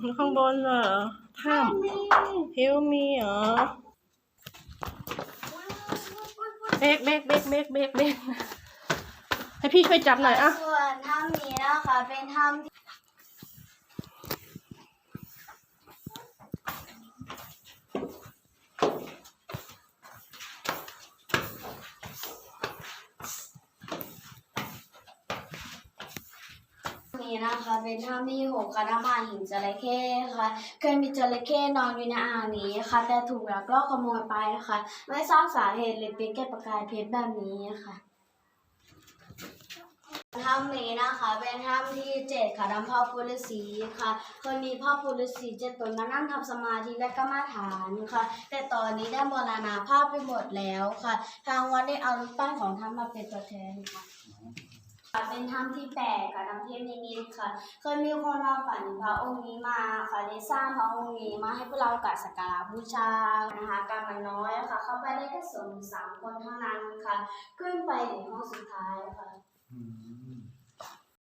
อยู่ข้างบนเหรอถ้ำเฮลมีเหรอเบรกเบรกเบรกเบรกเบรกเบรกให้พี่ช่วยจับหน่อยอะส่วนถ้ำนี้นะคะเป็นถ้ำ นี้นะคะ เป็นถ้ำที่หกคณะมาหินจระเข้ค่ะ เคยมีจระเข้นอนอยู่ในอ่างนี้ค่ะ แต่ถูกลักลอบขโมยไปค่ะ ไม่ทราบสาเหตุเลยเป็นแก่ประกายเพชรแบบนี้ค่ะถ้ำนี้นะคะเป็นถ้ำที่เจ็ดค่ะถ้ำพ่อปุฤษีค่ะเคยมีพ่อปุฤษีเจ็ดตนมานั่งทำสมาธิและก็มาฐานค่ะ แต่ตอนนี้ได้มรณาภาพไปหมดแล้วค่ะ ทางวัดได้เอารูปปั้นของท่านมาเป็นตัวแทนค่ะ เป็นถ้ำที่แปดค่ะน้ำเทพนิมิตค่ะ เคยมีคนเราฝันพระองค์นี้มาค่ะได้สร้างพระองค์นี้มาให้พวกเรากราบสักการะบูชานะคะการมันน้อยค่ะ เข้าไปได้แค่สองสามคนเท่านั้นค่ะ ขึ้นไปถึงห้องสุดท้ายค่ะ